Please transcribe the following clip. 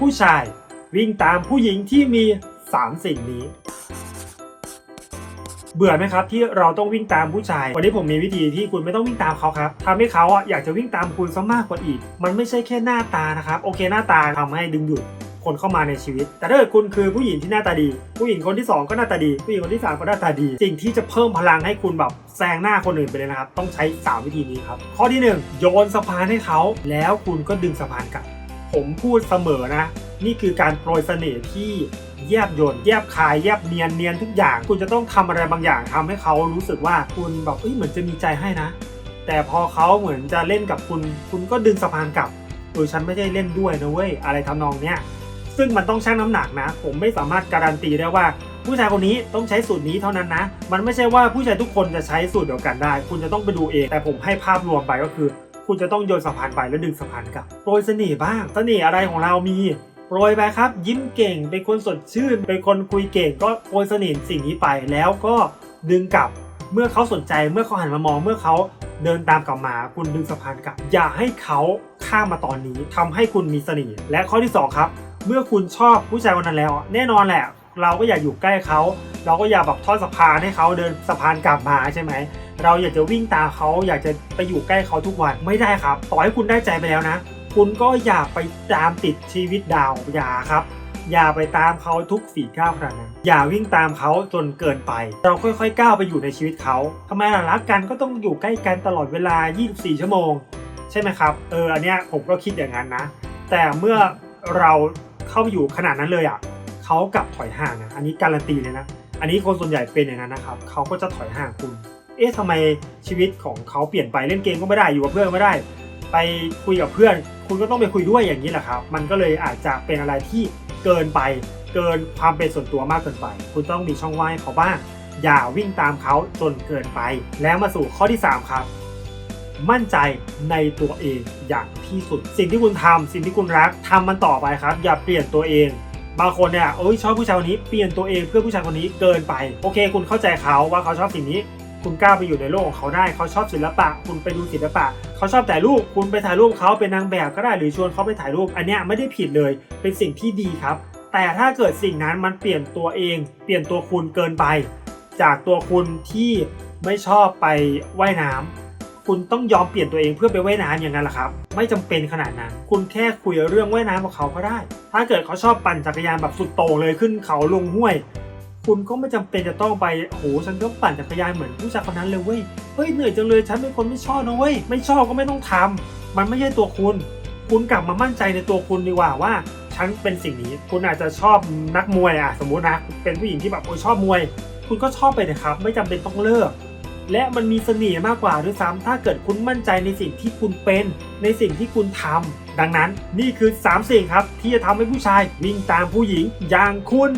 ผู้ชายวิ่งตามผู้หญิงที่มี 3 สิ่งนี้ เบื่อไหมครับที่เราต้องวิ่งตามผู้ชาย วันนี้ผมมีวิธีที่คุณไม่ต้องวิ่งตามเขาครับทำให้เขาอะอยากจะวิ่งตามคุณซะมากกว่าอีก มันไม่ใช่แค่หน้าตานะครับ โอเคหน้าตาทำให้ดึงดูดคนเข้ามาในชีวิต แต่ถ้าเกิดคุณคือผู้หญิงที่หน้าตาดี ผู้หญิงคนที่สองก็หน้าตาดี ผู้หญิงคนที่สามก็หน้าตาดี สิ่งที่จะเพิ่มพลังให้คุณแบบแซงหน้าคนอื่นไปเลยนะครับ ต้องใช้สามวิธีนี้ครับ ข้อที่หนึ่งโยนสะพานให้เขา แล้วคุณก็ดึงสะพานกลับ ผมพูดเสมอนะ นี่คือการโปรยเสน่ห์ที่แยบยนต์แยบคายแยบเนียนเนียนทุกอย่าง คุณจะต้องทำอะไรบางอย่างทำให้เขารู้สึกว่าคุณแบบเอ้ยเหมือนจะมีใจให้นะ แต่พอเขาเหมือนจะเล่นกับคุณ คุณก็ดึงสะพานกลับโดยฉันไม่ได้เล่นด้วยนะเว้ยอะไรทำนองเนี้ยซึ่งมันต้องชั่งน้ำหนักนะ ผมไม่สามารถการันตีได้ว่าผู้ชายคนนี้ต้องใช้สูตรนี้เท่านั้นนะ มันไม่ใช่ว่าผู้ชายทุกคนจะใช้สูตรเดียวกันได้ คุณจะต้องไปดูเอง แต่ผมให้ภาพรวมไปก็คือ คุณจะต้องโยนสะพานไปแล้วดึงสะพานกลับโปรยเสน่ห์บ้างเสน่ห์อะไรของเรามีโปรยไปครับ ยิ้มเก่งเป็นคนสดชื่นเป็นคนคุยเก่งก็โปรยเสน่ห์สิ่งนี้ไปแล้วก็ดึงกลับเมื่อเขาสนใจเมื่อเขาหันมามองเมื่อเขาเดินตามกลับมาคุณดึงสะพานกลับ อย่าให้เขาข้ามมาตอนนี้ทำให้คุณมีเสน่ห์และข้อที่สองครับ เมื่อคุณชอบผู้ชายคนนั้นแล้ว แน่นอนแหละ เราก็อยากอยู่ใกล้เขา เราก็อยากแบบทอดสะพานให้เขาเดินสะพานกลับมาใช่ไหม เราอยากจะวิ่งตามเขาอยากจะไปอยู่ใกล้เขาทุกวันไม่ได้ครับ ต่อให้คุณได้ใจไปแล้วนะ คุณก็อย่าไปตามติดชีวิตดาวอย่าครับอย่าไปตามเขาทุกฝีก้าวขนาดนั้นอย่าวิ่งตามเขาจนเกินไป เราค่อยๆก้าวไปอยู่ในชีวิตเขาทำไมล่ะรักกันก็ต้องอยู่ใกล้กันตลอดเวลา 24 ชั่วโมง ใช่ไหมครับ เออ อันเนี้ยผมก็คิดอย่างนั้นนะ แต่เมื่อเราเข้าไปอยู่ขนาดนั้นเลยอะ เขากลับถอยห่างนะอันนี้การันตีเลยนะ อันนี้คนส่วนใหญ่เป็นอย่างนั้นนะครับเขาก็จะถอยห่างคุณ เอ๊ะทำไมชีวิตของเขาเปลี่ยนไปเล่นเกมก็ไม่ได้อยู่กับเพื่อนก็ไม่ได้ ไปคุยกับเพื่อน คุณก็ต้องไปคุยด้วยอย่างนี้แหละครับ มันก็เลยอาจจะเป็นอะไรที่เกินไป เกินความเป็นส่วนตัวมากเกินไป คุณต้องมีช่องว่างให้เขาบ้าง อย่าวิ่งตามเขาจนเกินไป แล้วมาสู่ข้อที่ 3 ครับมั่นใจในตัวเองอย่างที่สุด สิ่งที่คุณทำสิ่งที่คุณรักทำมันต่อไปครับ อย่าเปลี่ยนตัวเอง บางคนเนี่ยเอ้ยชอบผู้ชายคนนี้เปลี่ยนตัวเองเพื่อผู้ชายคนนี้เกินไป โอเค คุณเข้าใจเขาว่าเขาชอบสิ่งนี้ คุณกล้าไปอยู่ในโลกของเขาได้ เขาชอบศิลปะ คุณไปดูศิลปะ เขาชอบถ่ายรูป คุณไปถ่ายรูปเขาเป็นนางแบบก็ได้หรือชวนเขาไปถ่ายรูป อันเนี้ยไม่ได้ผิดเลย เป็นสิ่งที่ดีครับ แต่ถ้าเกิดสิ่งนั้นมันเปลี่ยนตัวเอง เปลี่ยนตัวคุณเกินไป จากตัวคุณที่ไม่ชอบไปว่ายน้ำ คุณต้องยอมเปลี่ยนตัวเองเพื่อไปว่ายน้ำอย่างนั้นแหละครับ ไม่จำเป็นขนาดนั้น คุณแค่คุยเรื่องว่ายน้ำกับเขาก็ได้ ถ้าเกิดเขาชอบปั่นจักรยานแบบสุดโต่งเลยขึ้นเขาลงห้วย คุณก็ไม่จำเป็นจะต้องไปโหฉันก็ปั่นจักรยานเหมือนผู้ชายคนนั้นเลยเว้ยเฮ้ยเหนื่อยจังเลยฉันเป็นคนไม่ชอบนะเว้ยไม่ชอบก็ไม่ต้องทำมันไม่ใช่ตัวคุณ คุณกลับมามั่นใจในตัวคุณดีกว่าว่าฉันเป็นสิ่งนี้ คุณอาจจะชอบนักมวยอะสมมุตินะเป็นผู้หญิงที่แบบโอ้ชอบมวย คุณก็ชอบไปนะครับ ไม่จำเป็นต้องเลิก และมันมีเสน่ห์มากกว่าด้วยซ้ำถ้าเกิดคุณมั่นใจในสิ่งที่คุณเป็น ในสิ่งที่คุณทำดังนั้นนี่คือ 3 สิ่งครับ ที่จะทำให้ผู้ชายวิ่งตามผู้หญิงอย่างคุณ